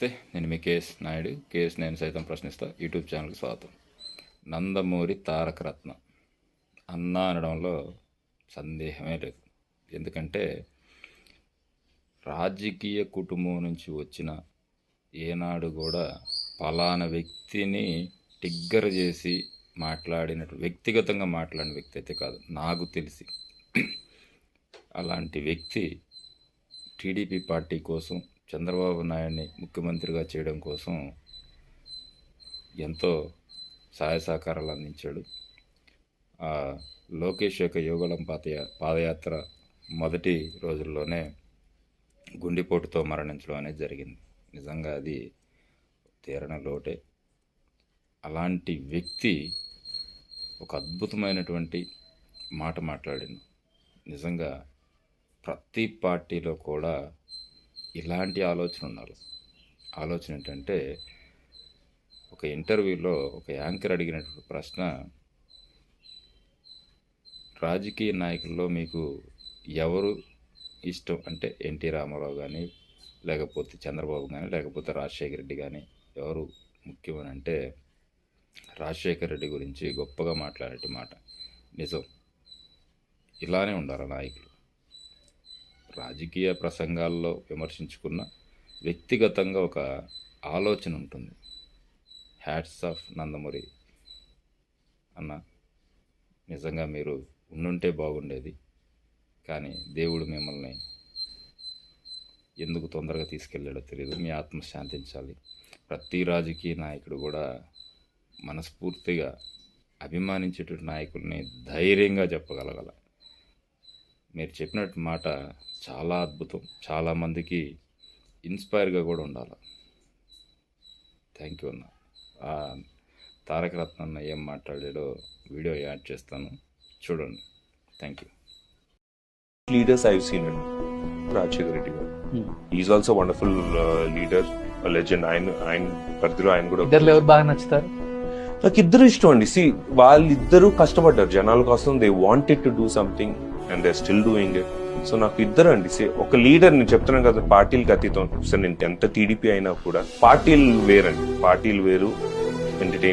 నమస్తే నేను మీ KS Naidu. KS నేను సైతం ప్రశ్నిస్తా. యూట్యూబ్ ఛానల్కి స్వాగతం. నందమూరి తారక రత్న. అన్న అనడంలో సందేహమే లేదు. ఎందుకంటే రాజకీయ కుటుంబం నుంచి వచ్చిన ఏనాడు కూడా పలానా వ్యక్తిని టిగ్గర్ చేసి మాట్లాడినట్టు వ్యక్తిగతంగా మాట్లాడిన వ్యక్తి అయితే కాదు నాకు తెలిసి. అలాంటి వ్యక్తి టీడీపీ పార్టీ కోసం చంద్రబాబు నాయుడిని ముఖ్యమంత్రిగా చేయడం కోసం ఎంతో సహాయ సహకారాలు అందించాడు. ఆ లోకేష్ యొక్క యోగళం పాదయా పాదయాత్ర మొదటి రోజుల్లోనే గుండెపోటుతో మరణించడం అనేది జరిగింది. నిజంగా అది తీరణ లోటే. అలాంటి వ్యక్తి ఒక అద్భుతమైనటువంటి మాట మాట్లాడింది నిజంగా ప్రతి పార్టీలో కూడా ఇలాంటి ఆలోచన ఉండాలి. ఆలోచన ఏంటంటే ఒక ఇంటర్వ్యూలో ఒక యాంకర్ అడిగినటువంటి ప్రశ్న రాజకీయ నాయకుల్లో మీకు ఎవరు ఇష్టం? అంటే ఎన్టీ రామారావు కానీ లేకపోతే చంద్రబాబు కానీ లేకపోతే రాజశేఖర రెడ్డి కానీ ఎవరు ముఖ్యమని అంటే రాజశేఖర రెడ్డి గురించి గొప్పగా మాట్లాడే మాట. నిజం. ఇలానే ఉండాలి నాయకులు. రాజకీయ ప్రసంగాల్లో విమర్శించుకున్న వ్యక్తిగతంగా ఒక ఆలోచన ఉంటుంది. Hats off Nandamuri. అన్న నిజంగా మీరు ఉండుంటే బాగుండేది. కానీ దేవుడు మిమ్మల్ని ఎందుకు తొందరగా తీసుకెళ్ళాడో తెలియదు మీ ఆత్మ శాంతించాలి. ప్రతి రాజకీయ నాయకుడు కూడా మనస్ఫూర్తిగా అభిమానించేటువంటి నాయకుల్ని ధైర్యంగా చెప్పగలగాలి. మీరు చెప్పినట్టు మాట చాలా అద్భుతం. చాలామందికి ఇన్స్పైర్గా కూడా ఉండాలి. థ్యాంక్ యూ అన్న. ఆ తారక రత్న అన్న ఏం మాట్లాడాడో వీడియో యాడ్ చేస్తాను. చూడండి. Thank you leaders I've seen in Rajశేఖర్ రెడ్డి గారు. Is also wonderful leader legend ఆయన ఆయన పరిధిలో ఆయన కూడా ఇద్దరు ఎవరు బాగా నచ్చుతారు? నాకు ఇద్దరు ఇష్టం అండి. సి వాళ్ళిద్దరూ కష్టపడ్డారు. జనాల కోసం they wanted to do something and they still doing it so నాకు ఇద్దరు అండి ఒక లీడర్ నేను చెప్తున్నాను కదా పార్టీలకు అతీతం సార్ నేను ఎంత టీడీపీ అయినా కూడా పార్టీలు వేరండి. పార్టీలు వేరు ఎంటర్టైన్